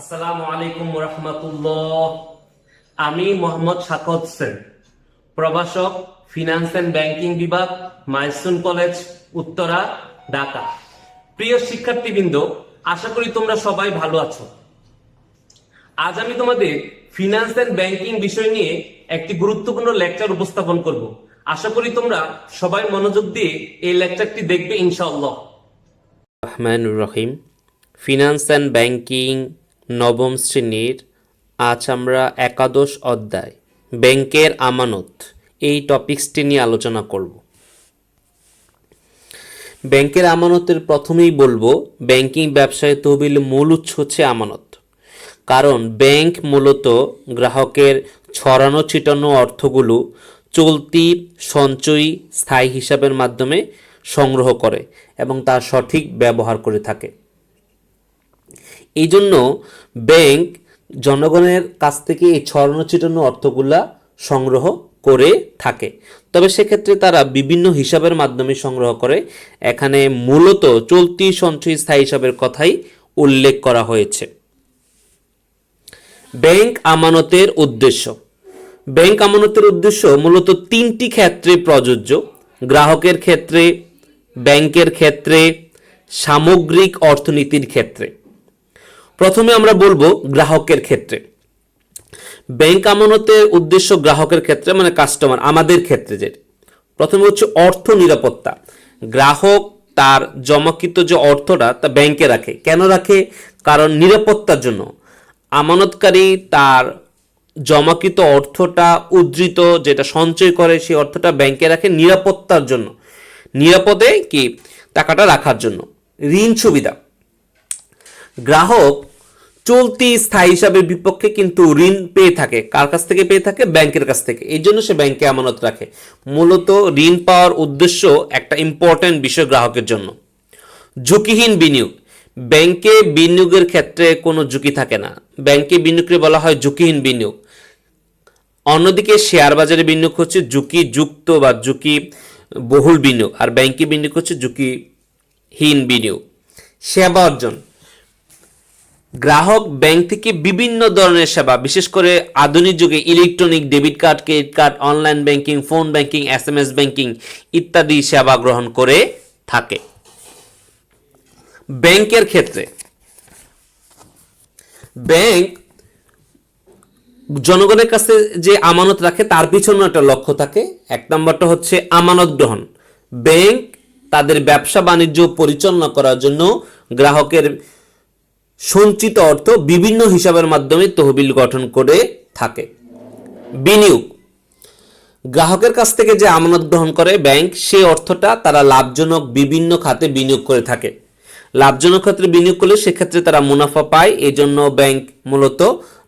আসসালামু আলাইকুম রহমতুল্লাহ আমি মোহাম্মদ শাকত হোসেন প্রভাষক ফিনান্স অ্যান্ড ব্যাংকিং বিভাগ, মাইসুন কলেজ, উত্তরা, ঢাকা। প্রিয় শিক্ষার্থীবৃন্দ, আশা করি তোমরা সবাই ভালো আছো। আজ আমি তোমাদের ফিনান্স অ্যান্ড ব্যাংকিং বিষয় নিয়ে একটি গুরুত্বপূর্ণ লেকচার উপস্থাপন করব। আশা করি তোমরা সবাই মনোযোগ দিয়ে এই লেকচারটি দেখবে ইনশাআল্লাহ। রহমানুর রহিম ফিনান্স অ্যান্ড ব্যাংকিং নবম শ্রেণির আজ আমরা একাদশ অধ্যায় ব্যাংকের আমানত। এই টপিক্সটি নিয়ে আলোচনা করব। ব্যাংকের আমানতের প্রথমেই বলব, ব্যাংকিং ব্যবসায় তহবিল মূল উৎস হচ্ছে আমানত। কারণ ব্যাংক মূলত গ্রাহকের ছড়ানো ছিটানো অর্থগুলো চলতি, সঞ্চয়ী, স্থায়ী হিসাবের মাধ্যমে সংগ্রহ করে এবং তার সঠিক ব্যবহার করে থাকে। এই জন্য ব্যাংক জনগণের কাছ থেকে এই ছড়ানো ছিটানো অর্থগুলা সংগ্রহ করে থাকে। তবে সেক্ষেত্রে তারা বিভিন্ন হিসাবের মাধ্যমে সংগ্রহ করে। এখানে মূলত চলতি সঞ্চয়ী স্থায়ী হিসাবের কথাই উল্লেখ করা হয়েছে। ব্যাংক আমানতের উদ্দেশ্য। ব্যাংক আমানতের উদ্দেশ্য মূলত তিনটি ক্ষেত্রে প্রযোজ্য। গ্রাহকের ক্ষেত্রে, ব্যাংকের ক্ষেত্রে, সামগ্রিক অর্থনীতির ক্ষেত্রে। প্রথমে আমরা বলব গ্রাহকের ক্ষেত্রে। ব্যাংক আমানতের উদ্দেশ্য গ্রাহকের ক্ষেত্রে মানে কাস্টমার, আমাদের ক্ষেত্রে যে প্রথমে হচ্ছে অর্থ নিরাপত্তা। গ্রাহক তার জমাকৃত যে অর্থটা তা ব্যাংকে রাখে। কেন রাখে? কারণ নিরাপত্তার জন্য। আমানতকারী তার জমাকৃত অর্থটা উদ্ধৃত, যেটা সঞ্চয় করে, সেই অর্থটা ব্যাংকে রাখে নিরাপত্তার জন্য। নিরাপদে কি? টাকাটা রাখার জন্য। ঋণ সুবিধা। গ্রাহক চলতি স্থায়ী হিসাবের বিপক্ষে কিন্তু ঋণ পেয়ে থাকে। কার কাছ থেকে পেয়ে থাকে? ব্যাংকের কাছ থেকে। এই জন্য সে ব্যাংকে আমানত রাখে। মূলত ঋণ পাওয়ার উদ্দেশ্য একটা ইম্পর্ট্যান্ট বিষয় গ্রাহকের জন্য। ঝুঁকিহীন বিনিয়োগ। ব্যাংকে বিনিয়োগের ক্ষেত্রে কোনো ঝুঁকি থাকে না। ব্যাংকে বিনিয়োগকে বলা হয় ঝুঁকিহীন বিনিয়োগ। অন্যদিকে শেয়ার বাজারে বিনিয়োগ হচ্ছে ঝুঁকি যুক্ত বা ঝুঁকি বহুল বিনিয়োগ। আর ব্যাংকে বিনিয়োগ হচ্ছে ঝুঁকিহীন বিনিয়োগ। সেবা অর্জন। গ্রাহক ব্যাংক থেকে বিভিন্ন ধরনের সেবা, বিশেষ করে আধুনিক যুগে electronic debit card, credit card, online banking, phone banking, S M S banking ইত্যাদি সেবা গ্রহণ করে থাকে। ব্যাংকের ক্ষেত্রে, ব্যাংক জনগণের কাছে যে আমানত রাখে, তার পিছনে একটা লক্ষ্য থাকে। এক নম্বরটা হচ্ছে আমানত গ্রহণ। ব্যাংক তাদের ব্যবসা বাণিজ্য পরিচালনা করার জন্য গ্রাহকের সঞ্চিত অর্থ বিভিন্ন হিসাবের মাধ্যমে তহবিল গঠন করে থাকে। বিনিয়োগ। গ্রাহকের কাছ থেকে যে আমানত গ্রহণ করে ব্যাংক, সেই অর্থটা তারা লাভজনক বিভিন্ন খাতে বিনিয়োগ করে থাকে। লাভজনক ক্ষেত্রে বিনিয়োগ করলে সেক্ষেত্রে তারা মুনাফা পায় এই জন্য ব্যাংক মূলত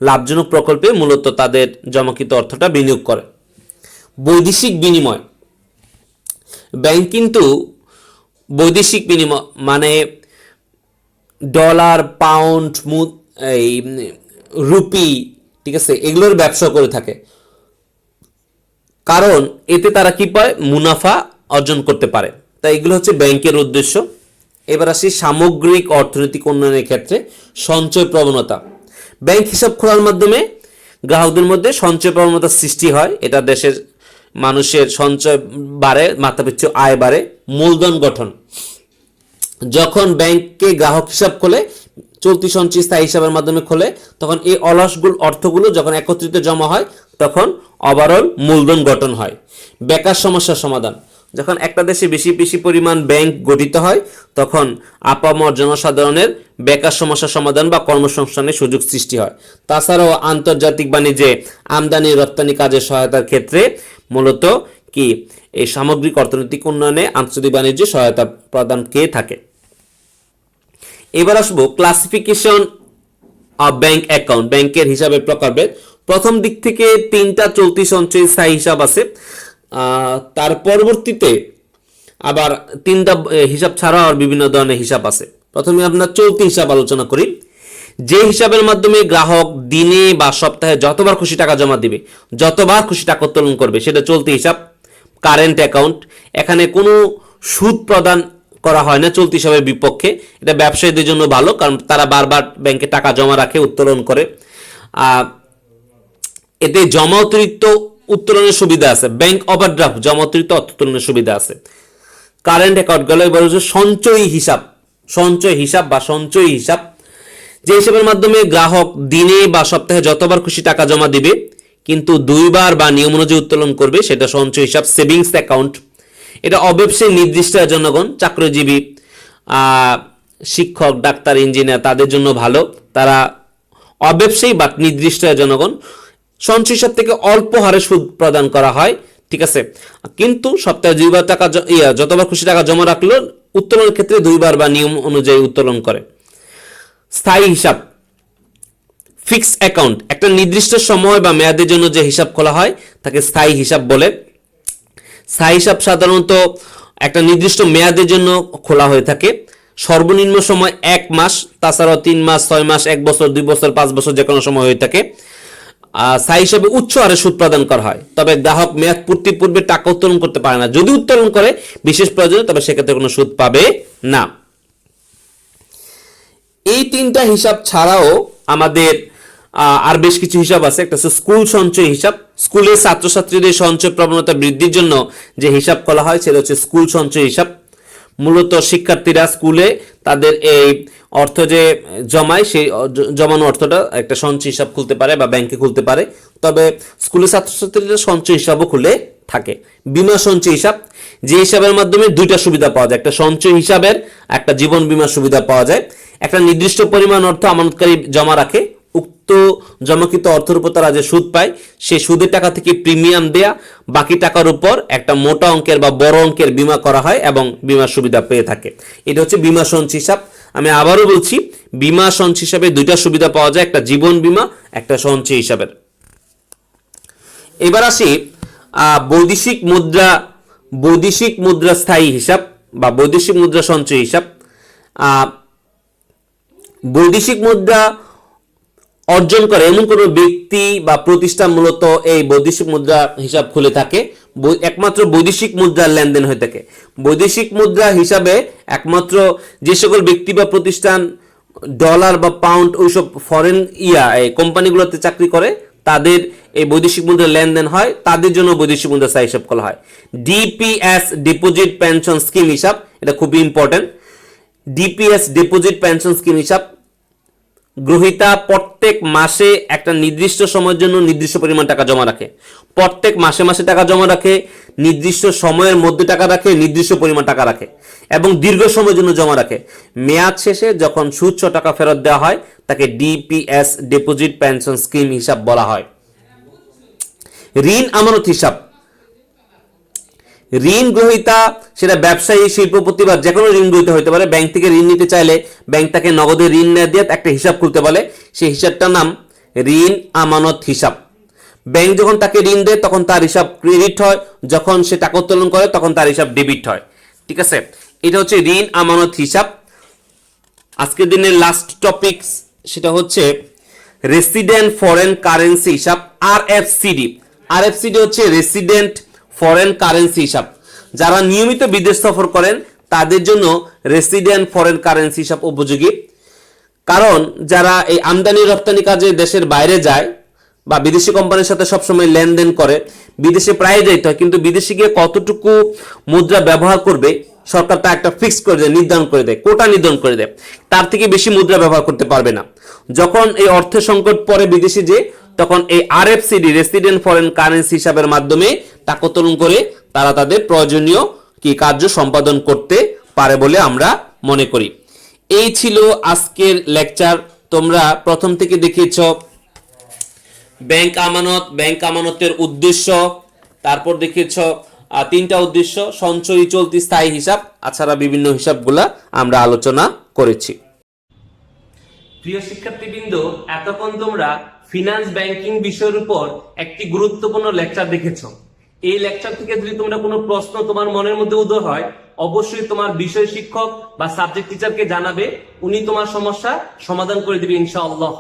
লাভজনক প্রকল্পে মূলত তাদের জমাকৃত অর্থটা বিনিয়োগ করে। বৈদেশিক বিনিময়। ব্যাংক কিন্তু বৈদেশিক বিনিময় মানে ডলার পাউন্ড মুদ এই রুপি ঠিক আছে, এগুলোর ব্যবসা করে থাকে। কারণ এতে তারা কি পায়? মুনাফা অর্জন করতে পারে। তাই এগুলো হচ্ছে ব্যাংকের উদ্দেশ্য। এবার আসি সামগ্রিক অর্থনৈতিক উন্নয়নের ক্ষেত্রে সঞ্চয় প্রবণতা। ব্যাংক হিসাব খোলার মাধ্যমে গ্রাহকদের মধ্যে সঞ্চয় প্রবণতার সৃষ্টি হয়। এটা দেশের মানুষের সঞ্চয় বাড়ে, মাথাপিছু আয় বাড়ে। মূলধন গঠন। যখন ব্যাংকে গ্রাহক হিসাব খোলে, চলতি সঞ্চয় স্থায়ী হিসাবের মাধ্যমে খোলে, তখন এই অলসগুলো অর্থগুলো যখন একত্রিত জমা হয়, তখন ওভারঅল মূলধন গঠন হয়। বেকার সমস্যার সমাধান। যখন একটা দেশে বেশি বেশি পরিমাণ ব্যাংক গঠিত হয়, তখন আপামর জনসাধারণের বেকার সমস্যা সমাধান বা কর্মসংস্থানের সুযোগ সৃষ্টি হয়। তাছাড়াও আন্তর্জাতিক বাণিজ্যে আমদানি, রপ্তানি কাজের সহায়তার ক্ষেত্রে মূলত কি? এই সামগ্রিক অর্থনৈতিক উন্নয়নে আন্তর্জাতিক বাণিজ্য সহায়তা প্রদান কে থাকে? এবার আসব ক্লাসিফিকেশন অফ ব্যাংক অ্যাকাউন্ট ব্যাংকের হিসাবের প্রকারভেদ। প্রথম দিক থেকে তিনটা চলতি সঞ্চয় স্থায়ী হিসাব আছে। তার পরবর্তীতে আবার তিনটা হিসাব ছাড়াও আর বিভিন্ন ধরনের হিসাব আছে। প্রথমে আপনার চলতি হিসাব আলোচনা করি। যে হিসাবের মাধ্যমে গ্রাহক দিনে বা সপ্তাহে যতবার খুশি টাকা জমা দিবে, যতবার খুশি টাকা উত্তোলন করবে, সেটা চলতি হিসাব। কারেন্ট অ্যাকাউন্ট এখানে কোনো সুদ প্রদান করা হয় না, চলতি হিসাবের বিপক্ষে। এটা ব্যবসায়ীদের জন্য ভালো, কারণ তারা বারবার ব্যাংকে টাকা জমা রাখে, উত্তোলন করে। এতে জমা অতিরিক্ত উত্তোলনের সুবিধা আছে। ব্যাংক ওভারড্রাফট, জমা অতিরিক্ত উত্তোলনের সুবিধা আছে। কারেন্ট অ্যাকাউন্ট গেলে, এবার হচ্ছে সঞ্চয়ী হিসাব। সঞ্চয় হিসাব বা সঞ্চয়ী হিসাব, যে হিসাবের মাধ্যমে গ্রাহক দিনে বা সপ্তাহে যতবার খুশি টাকা জমা দিবে, কিন্তু দুইবার বা নিয়ম অনুযায়ী উত্তোলন করবে, সেটা সঞ্চয় হিসাব, সেভিংস অ্যাকাউন্ট। এটা অব্যবসায়ী নির্দিষ্ট জনগণ চাকরিজীবী শিক্ষক ডাক্তার ইঞ্জিনিয়ার তাদের জন্য ভালো। তারা অব্যবসায়ী বা নির্দিষ্ট জনগণ। সঞ্চয় থেকে অল্প হারে সুদ প্রদান করা হয় ঠিক আছে? কিন্তু সপ্তাহে দুইবার টাকা ইয়া, যতবার খুশি টাকা জমা রাখল উত্তোলনের ক্ষেত্রে দুইবার বা নিয়ম অনুযায়ী উত্তোলন করে। স্থায়ী হিসাব। Fixed account. একটা নির্দিষ্ট সময় বা মেয়াদের জন্য যে হিসাব খোলা হয় তাকে স্থায়ী হিসাব বলে। স্থায়ী হিসাব সাধারণত একটা নির্দিষ্ট মেয়াদের জন্য খোলা হয়ে থাকে। সর্বনিম্ন সময় এক মাস, তাছাড়াও তিন মাস, ছয় মাস, এক বছর, দুই বছর, পাঁচ বছর যে কোনো সময় হয়ে থাকে। স্থায়ী হিসাবে উচ্চ হারে সুদ প্রদান করা হয়। তবে গ্রাহক মেয়াদ পূর্তির পূর্বে টাকা উত্তোলন করতে পারে না। যদি উত্তোলন করে, বিশেষ প্রয়োজনে, তবে সেক্ষেত্রে কোনো সুদ পাবে না। এই তিনটা হিসাব ছাড়াও আমাদের আর বেশ কিছু হিসাব আছে। একটা হচ্ছে স্কুল সঞ্চয় হিসাব। স্কুলের ছাত্রছাত্রীদের সঞ্চয় প্রবণতা বৃদ্ধির জন্য যে হিসাব করা হয়, সেটা হচ্ছে স্কুল সঞ্চয় হিসাব। মূলত শিক্ষার্থীরা স্কুলে তাদের এই অর্থ যে জমায়, সেই জমানো অর্থটা একটা সঞ্চয় হিসাব খুলতে পারে বা ব্যাংকে খুলতে পারে। তবে স্কুলের ছাত্রছাত্রীরা সঞ্চয় হিসাবও খুলে থাকে। বিমা সঞ্চয় হিসাব, যে হিসাবের মাধ্যমে দুইটা সুবিধা পাওয়া যায়। একটা সঞ্চয় হিসাবের, একটা জীবন বীমা সুবিধা পাওয়া যায়। একটা নির্দিষ্ট পরিমাণ অর্থ আমানতকারী জমা রাখে। উক্ত জমাকৃত অর্থের উপর তারা যে সুদ পায় সেই সুদের টাকা থেকে প্রিমিয়াম দেয়া, বাকি টাকার উপর একটা মোটা অঙ্কের বা বড় অঙ্কের বিমা করা হয় এবং বীমা সুবিধা পেয়ে থাকে। এটা হচ্ছে বিমা সঞ্চয় হিসাব। আমি আবারও বলছি, বিমা সঞ্চয় হিসাবে দুইটা সুবিধা পাওয়া যায়, একটা জীবন বিমা, একটা সঞ্চয় হিসাবের। এবার আসি বৈদেশিক মুদ্রা বৈদেশিক মুদ্রা স্থায়ী হিসাব বা বৈদেশিক মুদ্রা সঞ্চয় হিসাব। বৈদেশিক মুদ্রা অর্জন করে। এমন কোনো ব্যক্তি বা প্রতিষ্ঠান মূলত এই বৈদেশিক মুদ্রা হিসাব খুলে থাকে? একমাত্র বৈদেশিক মুদ্রার লেনদেন হয়ে থাকে। বৈদেশিক মুদ্রা হিসাবে একমাত্র যে সকল ব্যক্তি বা প্রতিষ্ঠান ডলার বা পাউন্ড ওইসব ফরেন ইয়া, এই কোম্পানিগুলোতে চাকরি করে, তাদের এই বৈদেশিক মুদ্রা লেনদেন হয়। তাদের জন্য বৈদেশিক মুদ্রা স্থায়ী হিসাব করা হয়। ডিপিএস ডিপোজিট পেনশন স্কিম হিসাব, এটা খুবই important DPS deposit pension scheme হিসাব গ্রহীতা প্রত্যেক মাসে একটা নির্দিষ্ট সময়ের জন্য নির্দিষ্ট পরিমাণ টাকা জমা রাখে। প্রত্যেক মাসে মাসে টাকা জমা রাখে, নির্দিষ্ট সময়ের মধ্যে টাকা রাখে, নির্দিষ্ট পরিমাণ টাকা রাখে এবং দীর্ঘ সময়ের জন্য জমা রাখে। মেয়াদ শেষে যখন সহ টাকা ফেরত দেওয়া হয়, তাকে ডিপিএস ডিপোজিট পেনশন স্কিম হিসাব বলা হয়। ঋণ আমানত হিসাব। ঋণ গ্রহীতা সেটা ব্যবসায়ী, শিল্পপতি বা যে কোনো ঋণ গ্রহীতা হতে পারে। ব্যাংক থেকে ঋণ নিতে চাইলে ব্যাংক তাকে নগদে ঋণ না দিয়ে একটা হিসাব খুলতে বলে। সেই হিসাবটার নাম ঋণ আমানত হিসাব। ব্যাংক যখন তাকে ঋণ দেয়, তখন তার হিসাব ক্রেডিট হয়। যখন সে টাকা উত্তোলন করে, তখন তার হিসাব ডেবিট হয়। ঠিক আছে? এটা হচ্ছে ঋণ আমানত হিসাব। আজকের দিনের লাস্ট টপিক সেটা হচ্ছে রেসিডেন্ট ফরেন কারেন্সি হিসাব R F CD R F CD হচ্ছে রেসিডেন্ট ফরেন কারেন্সি হিসাব। যারা নিয়মিত বিদেশ সফর করেন, তাদের জন্য রেসিডেন্ট ফরেন কারেন্সি হিসাব উপযোগী। কারণ যারা এই আমদানি রপ্তানি কাজে দেশের বাইরে যায় বা বিদেশি কোম্পানির সাথে সবসময় লেনদেন করে, বিদেশে প্রায় যাইতে হয়, কিন্তু বিদেশে গিয়ে কতটুকু মুদ্রা ব্যবহার করবে, সরকার তা একটা ফিক্স করে দেয়, নির্ধারণ করে দেয়, কোটা নির্ধারণ করে দেয়। তার থেকে বেশি মুদ্রা ব্যবহার করতে পারবে না। যখন এই অর্থ সংকট পরে বিদেশে যে তখন এই আরএফসিডি রেসিডেন্ট ফরেন কারেন্সি হিসাবের মাধ্যমে টাকা করে তারা তাদের প্রয়োজনীয় কি কার্য সম্পাদন করতে পারে বলে আমরা মনে করি। এই ছিল আজকের লেকচার। তোমরা প্রথম থেকে দেখিয়েছ ব্যাংক আমানত, ব্যাংক আমানতের উদ্দেশ্য। তারপর দেখিয়েছ তিনটা উদ্দেশ্য, সঞ্চয়ী চলতি স্থায়ী হিসাব, আছাড়া বিভিন্ন হিসাবগুলা আমরা আলোচনা করেছি। প্রিয় শিক্ষার্থীবৃন্দ, এতক্ষণ তোমরা ফিনান্স ব্যাংকিং বিষয়ের উপর একটি গুরুত্বপূর্ণ লেকচার দেখেছ। এই লেকচার থেকে যদি তোমরা কোনো প্রশ্ন তোমার মনের মধ্যে উদয় হয়, অবশ্যই তোমার বিষয় শিক্ষক বা সাবজেক্ট টিচারকে জানাবে, উনি তোমার সমস্যা সমাধান করে দিবে ইনশাআল্লাহ।